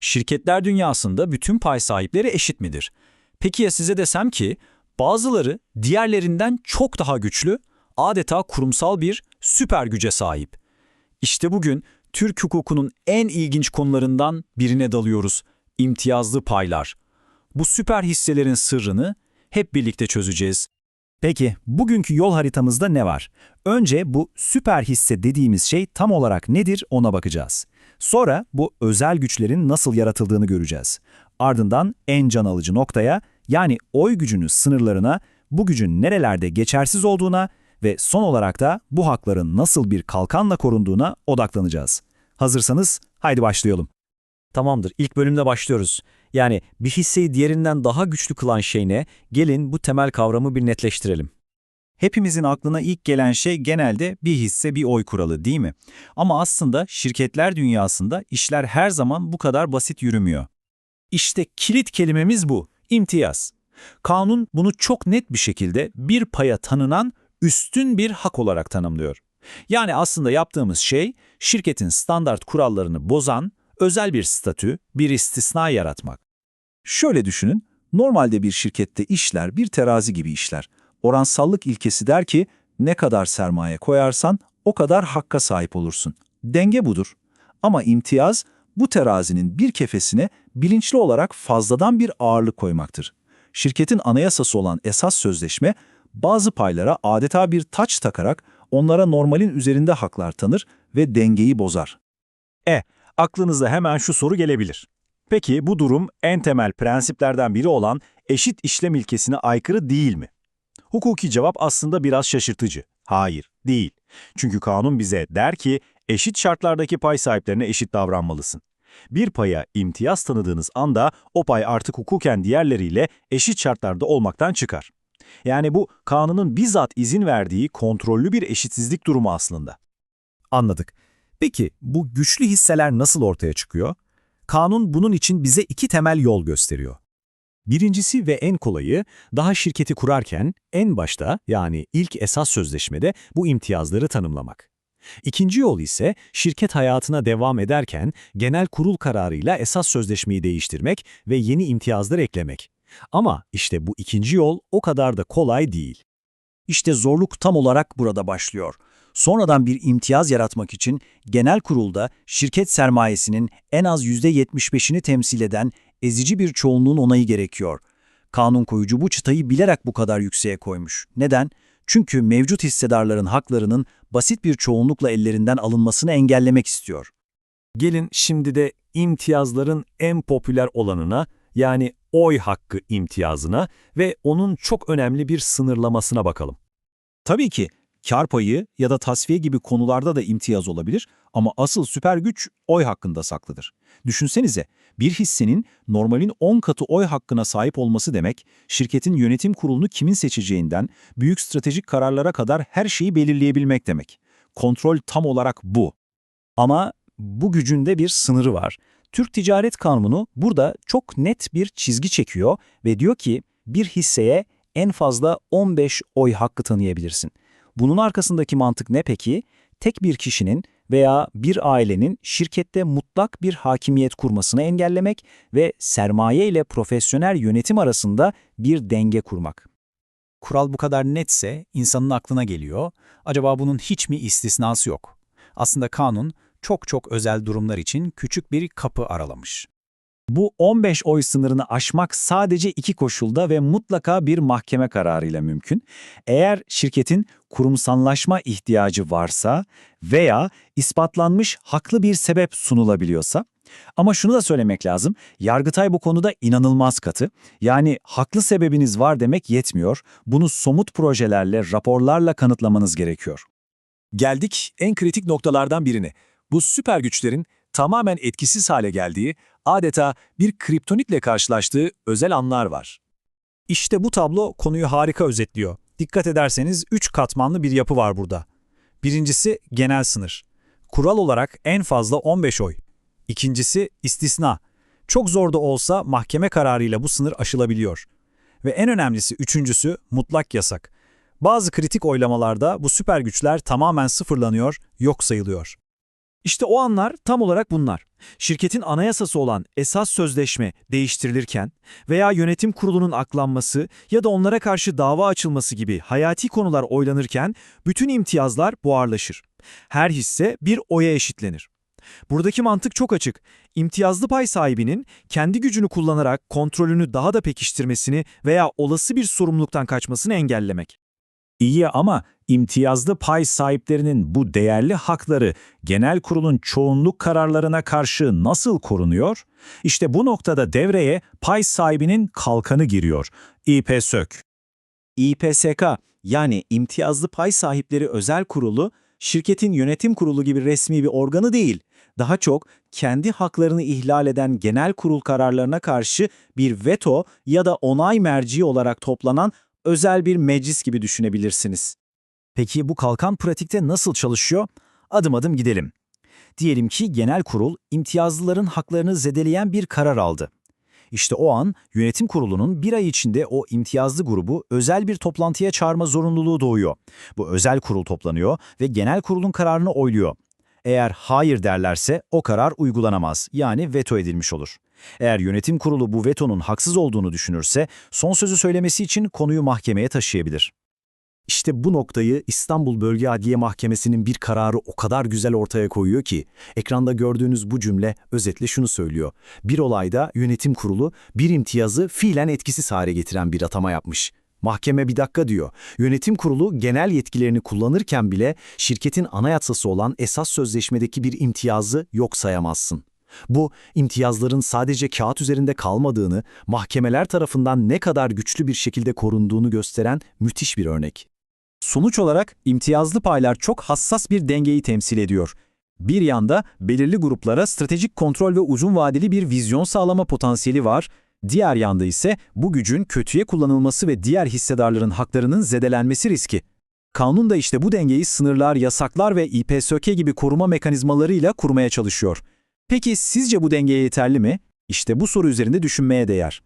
Şirketler dünyasında bütün pay sahipleri eşit midir? Peki ya size desem ki bazıları diğerlerinden çok daha güçlü, adeta kurumsal bir süper güce sahip. İşte bugün Türk hukukunun en ilginç konularından birine dalıyoruz. İmtiyazlı paylar. Bu süper hisselerin sırrını hep birlikte çözeceğiz. Peki, bugünkü yol haritamızda ne var? Önce bu süper hisse dediğimiz şey tam olarak nedir ona bakacağız. Sonra bu özel güçlerin nasıl yaratıldığını göreceğiz. Ardından en can alıcı noktaya, yani oy gücünün sınırlarına, bu gücün nerelerde geçersiz olduğuna ve son olarak da bu hakların nasıl bir kalkanla korunduğuna odaklanacağız. Hazırsanız haydi başlayalım. Tamamdır, ilk bölümde başlıyoruz. Yani bir hisseyi diğerinden daha güçlü kılan şey ne? Gelin bu temel kavramı bir netleştirelim. Hepimizin aklına ilk gelen şey genelde bir hisse bir oy kuralı değil mi? Ama aslında şirketler dünyasında işler her zaman bu kadar basit yürümüyor. İşte kilit kelimemiz bu, imtiyaz. Kanun bunu çok net bir şekilde bir paya tanınan üstün bir hak olarak tanımlıyor. Yani aslında yaptığımız şey şirketin standart kurallarını bozan özel bir statü, bir istisna yaratmak. Şöyle düşünün, normalde bir şirkette işler bir terazi gibi işler. Oransallık ilkesi der ki ne kadar sermaye koyarsan o kadar hakka sahip olursun. Denge budur. Ama imtiyaz bu terazinin bir kefesine bilinçli olarak fazladan bir ağırlık koymaktır. Şirketin anayasası olan esas sözleşme bazı paylara adeta bir taç takarak onlara normalin üzerinde haklar tanır ve dengeyi bozar. E, aklınıza hemen şu soru gelebilir. Peki bu durum en temel prensiplerden biri olan eşit işlem ilkesine aykırı değil mi? Hukuki cevap aslında biraz şaşırtıcı. Hayır, değil. Çünkü kanun bize der ki eşit şartlardaki pay sahiplerine eşit davranmalısın. Bir paya imtiyaz tanıdığınız anda o pay artık hukuken diğerleriyle eşit şartlarda olmaktan çıkar. Yani bu kanunun bizzat izin verdiği kontrollü bir eşitsizlik durumu aslında. Anladık. Peki bu güçlü hisseler nasıl ortaya çıkıyor? Kanun bunun için bize iki temel yol gösteriyor. Birincisi ve en kolayı, daha şirketi kurarken en başta yani ilk esas sözleşmede bu imtiyazları tanımlamak. İkinci yol ise şirket hayatına devam ederken genel kurul kararıyla esas sözleşmeyi değiştirmek ve yeni imtiyazlar eklemek. Ama işte bu ikinci yol o kadar da kolay değil. İşte zorluk tam olarak burada başlıyor. Sonradan bir imtiyaz yaratmak için genel kurulda şirket sermayesinin en az %75'ini temsil eden ezici bir çoğunluğun onayı gerekiyor. Kanun koyucu bu çıtayı bilerek bu kadar yükseğe koymuş. Neden? Çünkü mevcut hissedarların haklarının basit bir çoğunlukla ellerinden alınmasını engellemek istiyor. Gelin şimdi de imtiyazların en popüler olanına yani oy hakkı imtiyazına ve onun çok önemli bir sınırlamasına bakalım. Tabii ki kar payı ya da tasfiye gibi konularda da imtiyaz olabilir ama asıl süper güç oy hakkında saklıdır. Düşünsenize bir hissenin normalin 10 katı oy hakkına sahip olması demek, şirketin yönetim kurulunu kimin seçeceğinden büyük stratejik kararlara kadar her şeyi belirleyebilmek demek. Kontrol tam olarak bu. Ama bu gücün de bir sınırı var. Türk Ticaret Kanunu burada çok net bir çizgi çekiyor ve diyor ki bir hisseye en fazla 15 oy hakkı tanıyabilirsin. Bunun arkasındaki mantık ne peki? Tek bir kişinin veya bir ailenin şirkette mutlak bir hakimiyet kurmasını engellemek ve sermaye ile profesyonel yönetim arasında bir denge kurmak. Kural bu kadar netse insanın aklına geliyor, acaba bunun hiç mi istisnası yok? Aslında kanun çok çok özel durumlar için küçük bir kapı aralamış. Bu 15 oy sınırını aşmak sadece iki koşulda ve mutlaka bir mahkeme kararıyla mümkün. Eğer şirketin kurumsallaşma ihtiyacı varsa veya ispatlanmış haklı bir sebep sunulabiliyorsa. Ama şunu da söylemek lazım, Yargıtay bu konuda inanılmaz katı. Yani haklı sebebiniz var demek yetmiyor, bunu somut projelerle, raporlarla kanıtlamanız gerekiyor. Geldik en kritik noktalardan birine. Bu süper güçlerin tamamen etkisiz hale geldiği, adeta bir kriptonitle karşılaştığı özel anlar var. İşte bu tablo konuyu harika özetliyor. Dikkat ederseniz 3 katmanlı bir yapı var burada. Birincisi genel sınır. Kural olarak en fazla 15 oy. İkincisi istisna. Çok zor da olsa mahkeme kararıyla bu sınır aşılabiliyor. Ve en önemlisi üçüncüsü mutlak yasak. Bazı kritik oylamalarda bu süper güçler tamamen sıfırlanıyor, yok sayılıyor. İşte o anlar tam olarak bunlar. Şirketin anayasası olan esas sözleşme değiştirilirken veya yönetim kurulunun aklanması ya da onlara karşı dava açılması gibi hayati konular oylanırken bütün imtiyazlar buharlaşır. Her hisse bir oya eşitlenir. Buradaki mantık çok açık. İmtiyazlı pay sahibinin kendi gücünü kullanarak kontrolünü daha da pekiştirmesini veya olası bir sorumluluktan kaçmasını engellemek. İyi ama imtiyazlı pay sahiplerinin bu değerli hakları genel kurulun çoğunluk kararlarına karşı nasıl korunuyor? İşte bu noktada devreye pay sahibinin kalkanı giriyor. İPSÖK. İPSK yani İmtiyazlı Pay Sahipleri Özel Kurulu, şirketin yönetim kurulu gibi resmi bir organı değil, daha çok kendi haklarını ihlal eden genel kurul kararlarına karşı bir veto ya da onay merci olarak toplanan özel bir meclis gibi düşünebilirsiniz. Peki bu kalkan pratikte nasıl çalışıyor? Adım adım gidelim. Diyelim ki genel kurul imtiyazlıların haklarını zedeleyen bir karar aldı. İşte o an yönetim kurulunun bir ay içinde o imtiyazlı grubu özel bir toplantıya çağırma zorunluluğu doğuyor. Bu özel kurul toplanıyor ve genel kurulun kararını oyluyor. Eğer hayır derlerse o karar uygulanamaz yani veto edilmiş olur. Eğer yönetim kurulu bu vetonun haksız olduğunu düşünürse son sözü söylemesi için konuyu mahkemeye taşıyabilir. İşte bu noktayı İstanbul Bölge Adliye Mahkemesi'nin bir kararı o kadar güzel ortaya koyuyor ki, ekranda gördüğünüz bu cümle özetle şunu söylüyor. Bir olayda yönetim kurulu bir imtiyazı fiilen etkisiz hale getiren bir atama yapmış. Mahkeme bir dakika diyor. Yönetim kurulu genel yetkilerini kullanırken bile şirketin anayasası olan esas sözleşmedeki bir imtiyazı yok sayamazsın. Bu, imtiyazların sadece kağıt üzerinde kalmadığını, mahkemeler tarafından ne kadar güçlü bir şekilde korunduğunu gösteren müthiş bir örnek. Sonuç olarak imtiyazlı paylar çok hassas bir dengeyi temsil ediyor. Bir yanda belirli gruplara stratejik kontrol ve uzun vadeli bir vizyon sağlama potansiyeli var, diğer yanda ise bu gücün kötüye kullanılması ve diğer hissedarların haklarının zedelenmesi riski. Kanun da işte bu dengeyi sınırlar, yasaklar ve İPSÖK gibi koruma mekanizmalarıyla kurmaya çalışıyor. Peki sizce bu denge yeterli mi? İşte bu soru üzerinde düşünmeye değer.